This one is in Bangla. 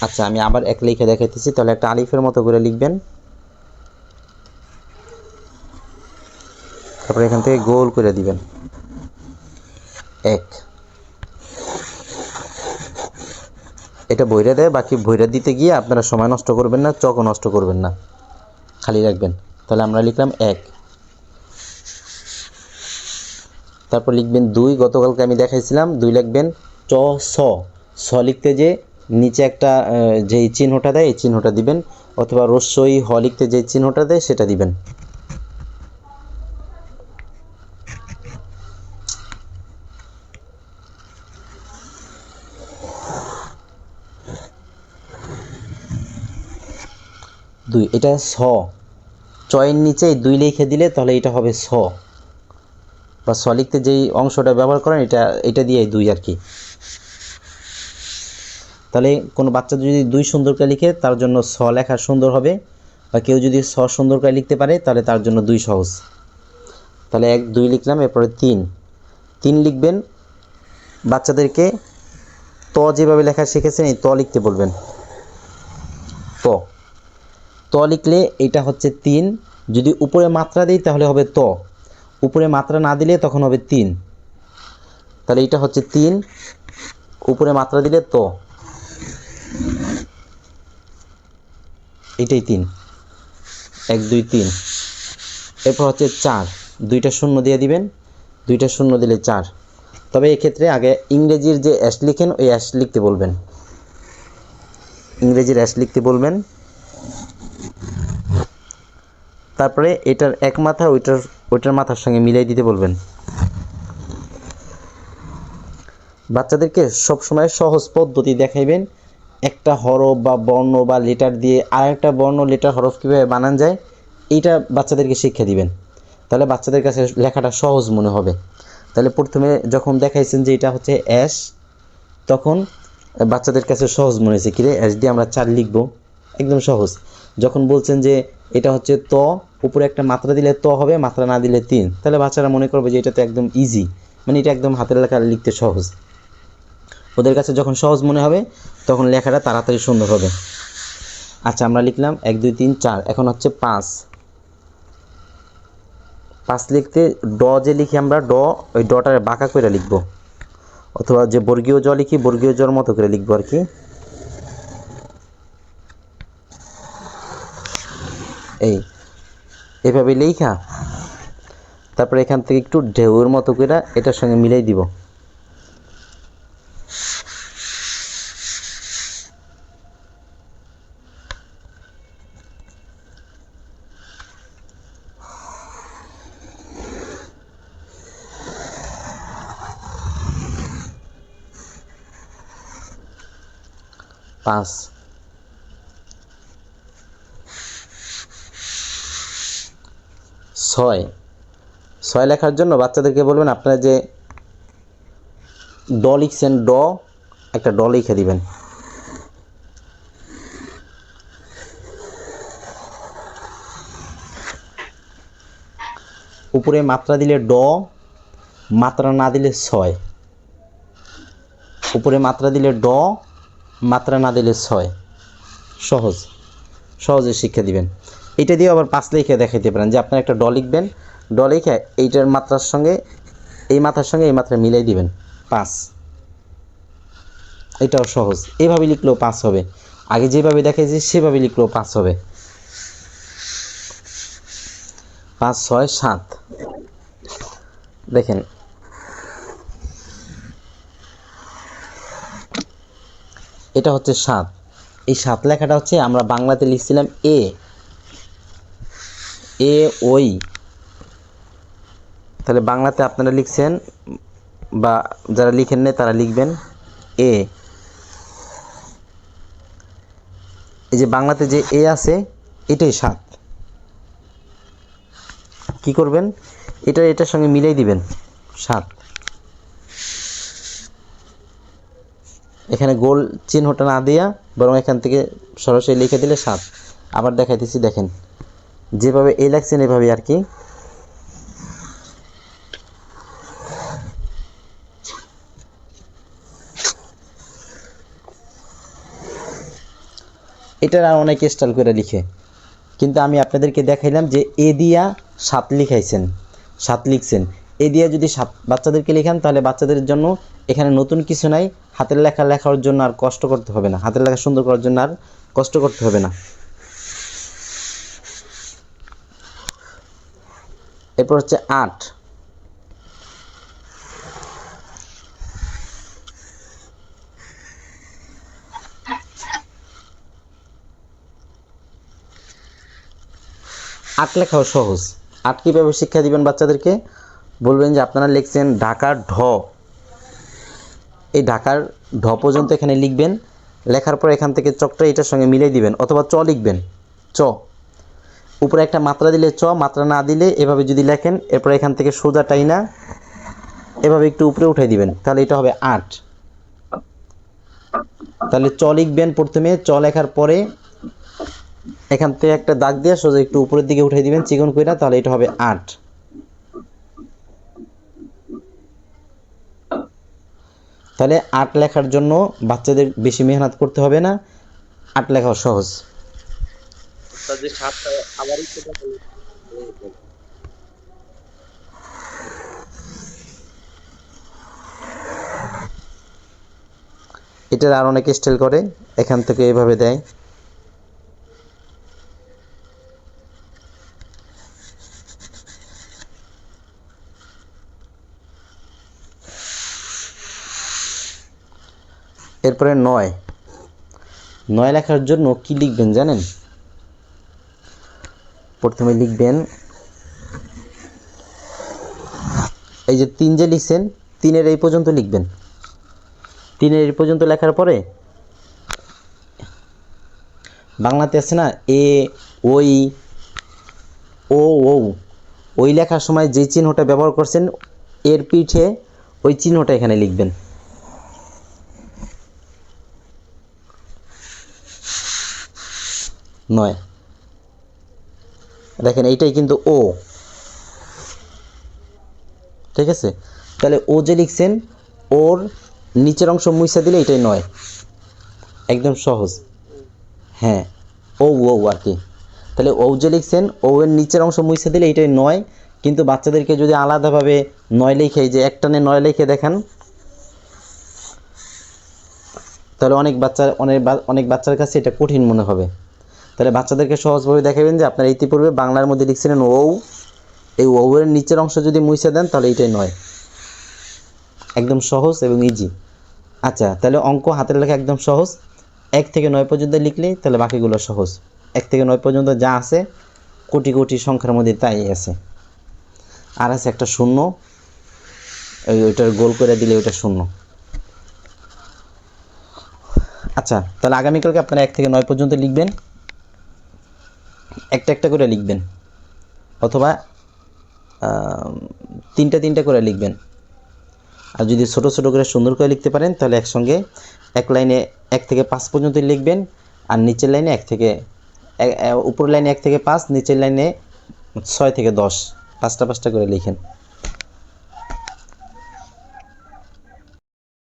আচ্ছা আমি আবার এক লিখে দেখাইতেছি, তাহলে একটা আলিফের মতো করে লিখবেন। তারপরে এখান থেকে গোল করে দিবেন। এক। এটা বইরা দেয়, বাকি বইরা দিতে গিয়ে আপনারা সময় নষ্ট করবেন না, চকও নষ্ট করবেন না। খালি রাখবেন। তাহলে আমরা লিখলাম এক। তারপর লিখবেন দুই, গতকালকে আমি দেখাইছিলাম, দুই লিখবেন চ, স। স লিখতে যে নিচে একটা যেই চিহ্নটা দেয়, এই চিহ্নটা দিবেন, অথবা রস্যই হ লিখতে যে চিহ্নটা দেয়, সেটা দিবেন। দুই, এটা স। চয়ের নিচে দুই লিখে দিলে, তাহলে এটা হবে স। বা স লিখতে যেই অংশটা ব্যবহার করেন, এটা এটা দিয়ে দুই আর কি। তাহলে কোনো বাচ্চা যদি দুই সুন্দর করে লিখে তার জন্য স লেখা সুন্দর হবে বা কেউ যদি স সুন্দর করে লিখতে পারে তাহলে তার জন্য দুই সহজ। তাহলে এক, দুই লিখলাম, এরপরে তিন। তিন লিখবেন, বাচ্চাদেরকে ত যেভাবে লেখা শিখেছেন এই ত লিখতে বলবেন। ত। ত লিখলে এটা হচ্ছে তিন। যদি উপরে মাত্রা দিই তাহলে হবে ত। উপরে মাত্রা না দিলে তখন হবে তিন। তাহলে এটা হচ্ছে তিন। উপরে মাত্রা দিলে ত। এটাই তিন। এক, দুই, তিন। এরপর হচ্ছে চার। দুইটা শূন্য দিয়ে দিবেন। দুইটা শূন্য দিলে চার। তবে এক্ষেত্রে আগে ইংরেজির যে অ্যাশ লিখেন, ওই অ্যাশ লিখতে বলবেন। ইংরেজির অ্যাশ লিখতে বলবেন। তারপরে এটার এক মাথা, ওইটার ওইটার মাথার সঙ্গে মিলাই দিতে বলবেন। বাচ্চাদেরকে সবসময় সহজ পদ্ধতি দেখাইবেন। একটা হরফ বা বর্ণ বা লেটার দিয়ে আর একটা বর্ণ লেটার হরফ কীভাবে বানান যায়, এইটা বাচ্চাদেরকে শিক্ষা দিবেন। তাহলে বাচ্চাদের কাছে লেখাটা সহজ মনে হবে। তাহলে প্রথমে যখন দেখাইছেন যে এটা হচ্ছে অ্যাশ তখন বাচ্চাদের কাছে সহজ মনে হয়েছে, কিরে অ্যাশ দিয়ে আমরা চার লিখব। একদম সহজ। যখন বলছেন যে এটা হচ্ছে ত, উপরে একটা মাত্রা দিলে ত হবে, মাত্রা না দিলে তিন। তাহলে বাচ্চারা মনে করবে যে এটা তো একদম ইজি মানে এটা একদম হাতের লেখা লিখতে সহজ। ওদের কাছে যখন সহজ মনে হবে, তখন লেখাটা তাড়াতাড়ি সুন্দর হবে। আচ্ছা আমরা লিখলাম এক, দুই, তিন, চার। এখন হচ্ছে পাঁচ। পাঁচ লিখতে ড যে লিখি আমরা, ড, ওই ডটারে বাঁকা করে লিখব। অথবা যে বর্গীয় জ লিখি, বর্গীয় জর মতো করে লিখব আর কি। এই, এভাবে লেখা তারপরে এখান থেকে একটু ঢেউর মতো করে এটার সঙ্গে মিলাই দিব। পাঁচ। ছয়। ছয় লেখার জন্য বাচ্চাদেরকে বলবেন আপনারা যে ড লিখছেন, ড, একটা ড লিখে দিবেন। উপরে মাত্রা দিলে ড, মাত্রা না দিলে ছয়। উপরে মাত্রা দিলে ড মাত্রা না দিলে ছয়। সহজ। সহজে শিক্ষা দিবেন। এটা দিয়ে আবার পাঁচ লিখে দেখাইতে পারেন যে আপনার একটা ড লিখবেন। ড লিখে এইটার মাত্রার সঙ্গে, এই মাত্রার সঙ্গে এই মাত্রা মিলাই দিবেন। পাঁচ। এটাও সহজ। এইভাবে লিখলেও পাঁচ হবে। আগে যেভাবে দেখাইছি, সেভাবে লিখলেও পাঁচ হবে। পাঁচ, ছয়, সাত। দেখেন এটা হচ্ছে সাত। এই সাত লেখাটা হচ্ছে আমরা বাংলাতে লিখছিলাম এ। এ ওই। তাহলে বাংলাতে আপনারা লিখছেন বা যারা লিখেন না তারা লিখবেন এ। এই যে বাংলাতে যে এ আছে, এটাই সাত। কি করবেন? এটা, এটার সঙ্গে মিলাই দিবেন, সাত। এখানে গোল চিহ্নটা না দেয়া বরং এখান থেকে সরাসরি লিখে দিলে সাত। আবার দেখাইতেছি, দেখেন। যেভাবে এ লাগছেন এভাবে আর কি। এটার আর অনেক স্টাইল করে লিখে। কিন্তু আমি আপনাদেরকে দেখাইলাম যে এ দিয়া সাত লিখাইছেন, সাত লিখছেন। এ দিয়ে যদি বাচ্চাদেরকে লিখান, তাহলে বাচ্চাদের জন্য এখানে নতুন কিছু নাই। হাতের লেখা লেখার জন্য আর কষ্ট করতে হবে না। হাতের লেখা সুন্দর করার জন্য আর কষ্ট করতে হবে না। এরপর হচ্ছে আট। আট লেখাও সহজ। আট কীভাবে শিক্ষা দিবেন বাচ্চাদেরকে? বলবেন যে আপনারা লিখছেন ঢাকার ঢ। এই ঢাকার ঢ পর্যন্ত এখানে লিখবেন, লেখার পর এখান থেকে চকটা এটার সঙ্গে মিলিয়ে দিবেন অথবা চ লিখবেন, চ। উপরে একটা মাত্রা দিলে চ, মাত্রা না দিলে এভাবে যদি লেখেন, এরপর এখান থেকে সোজা টাইনা, এভাবে একটু উপরে উঠাই দিবেন, তাহলে এটা হবে আট। তাহলে চ লিখবেন প্রথমে, চ লেখার পরে এখান থেকে একটা দাগ দিয়ে সোজা একটু উপরের দিকে উঠাই দিবেন, চিকন কইরা, তাহলে এটা হবে আট। তাহলে আট লেখার জন্য বাচ্চাদের বেশি মেহনত করতে হবে না। আট লেখা সহজ। এটার আর অনেকে স্টাইল করে এখান থেকে এভাবে দেয়। এরপরে নয়। নয় লেখার জন্য কি লিখবেন জানেন? প্রথমে লিখবেন এই যে তিন যে লিখছেন তিনের এই পর্যন্ত লিখবেন। তিনের এই পর্যন্ত লেখার পরে? বাংলাতে আছে না এ ওই ও ও। ওই লেখার সময় যে চিহ্নটা ব্যবহার করছেন এর পিঠে ওই চিহ্নটা এখানে লিখবেন। নয়। দেখেন, এইটাই কিন্তু ও ঠিক আছে? তাহলে ও যে লিখছেন, ওর নিচের অংশ মুইসা দিলে এটাই নয়। একদম সহজ। হ্যাঁ ও ও আর কি। তাহলে ও যে লিখছেন ও এর নিচের অংশ মুইসা দিলে এটাই নয়। কিন্তু বাচ্চাদেরকে যদি আলাদাভাবে নয় লিখে যে একটানে নয় লিখে দেখান। তাহলে অনেক বাচ্চা অনেক অনেক বাচ্চার কাছে এটা কঠিন মনে হবে। তাহলে বাচ্চাদেরকে সহজভাবে দেখাবেন যে আপনারা ইতিপূর্বে বাংলার মধ্যে লিখছিলেন ও এই ও এর নিচের অংশ যদি মুছে দেন, তাহলে এটাই নয়। একদম সহজ এবং ইজি আচ্ছা তাহলে অঙ্ক হাতের লেখা একদম সহজ। এক থেকে নয় পর্যন্ত লিখলেই তাহলে বাকিগুলো সহজ। এক থেকে নয় পর্যন্ত যা আছে, কোটি কোটি সংখ্যার মধ্যে তাই আছে। আর আছে একটা শূন্য। ওই ওইটার গোল করে দিলে ওইটা শূন্য। আচ্ছা তাহলে আগামীকালকে আপনারা এক থেকে নয় পর্যন্ত লিখবেন। একটা একটা করে লিখবেন। অথবা তিনটা তিনটা করে লিখবেন। আর যদি ছোট ছোট করে সুন্দর করে লিখতে পারেন, তাহলে একসঙ্গে এক লাইনে এক থেকে পাঁচ পর্যন্ত লিখবেন, আর নিচের লাইনে এক থেকে উপরের লাইনে এক থেকে পাঁচ, নিচের লাইনে ছয় থেকে দশ, পাঁচটা পাঁচটা করে লিখেন।